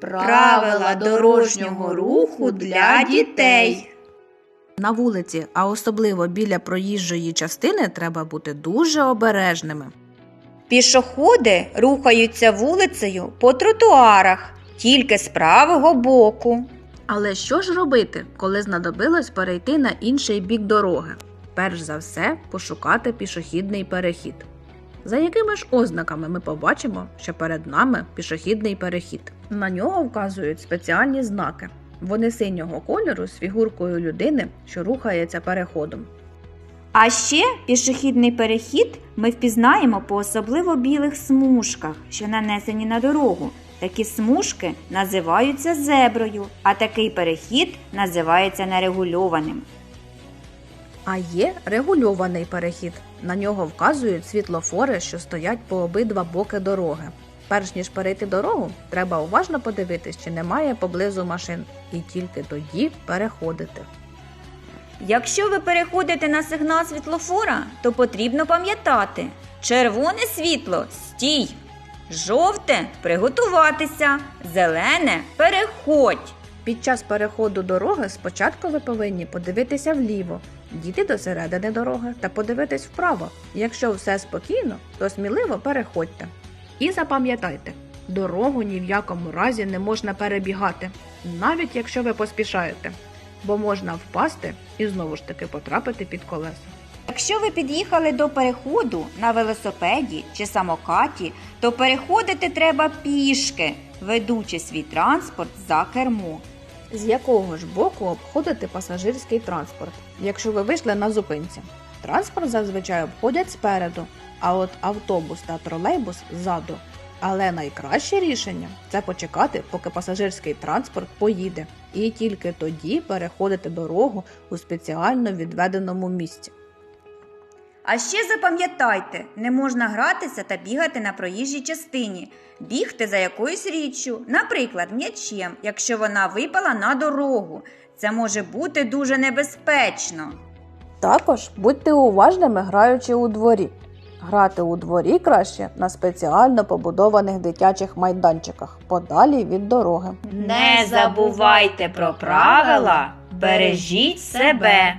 Правила дорожнього руху для дітей. На вулиці, а особливо біля проїжджої частини, треба бути дуже обережними. Пішоходи рухаються вулицею по тротуарах тільки з правого боку. Але що ж робити, коли знадобилось перейти на інший бік дороги? Перш за все, пошукати пішохідний перехід. За якими ж ознаками ми побачимо, що перед нами пішохідний перехід? На нього вказують спеціальні знаки. Вони синього кольору з фігуркою людини, що рухається переходом. А ще пішохідний перехід ми впізнаємо по особливо білих смужках, що нанесені на дорогу. Такі смужки називаються зеброю, а такий перехід називається нерегульованим. А є регульований перехід. На нього вказують світлофори, що стоять по обидва боки дороги. Перш ніж перейти дорогу, треба уважно подивитись, чи немає поблизу машин, і тільки тоді переходити. Якщо ви переходите на сигнал світлофора, то потрібно пам'ятати: червоне світло стій, жовте приготуватися, зелене переходь. Під час переходу дороги спочатку ви повинні подивитися вліво, дійти до середини дороги та подивитись вправо. Якщо все спокійно, то сміливо переходьте. І запам'ятайте, дорогу ні в якому разі не можна перебігати, навіть якщо ви поспішаєте, бо можна впасти і знову ж таки потрапити під колеса. Якщо ви під'їхали до переходу на велосипеді чи самокаті, то переходити треба пішки, ведучи свій транспорт за кермо. З якого ж боку обходити пасажирський транспорт, якщо ви вийшли на зупинці? Транспорт зазвичай обходять спереду, а от автобус та тролейбус ззаду. Але найкраще рішення це почекати, поки пасажирський транспорт поїде, і тільки тоді переходити дорогу у спеціально відведеному місці. А ще запам'ятайте, не можна гратися та бігати на проїжджій частині, бігти за якоюсь річчю, наприклад, м'ячем, якщо вона випала на дорогу. Це може бути дуже небезпечно. Також будьте уважними, граючи у дворі. Грати у дворі краще на спеціально побудованих дитячих майданчиках, подалі від дороги. Не забувайте про правила, бережіть себе.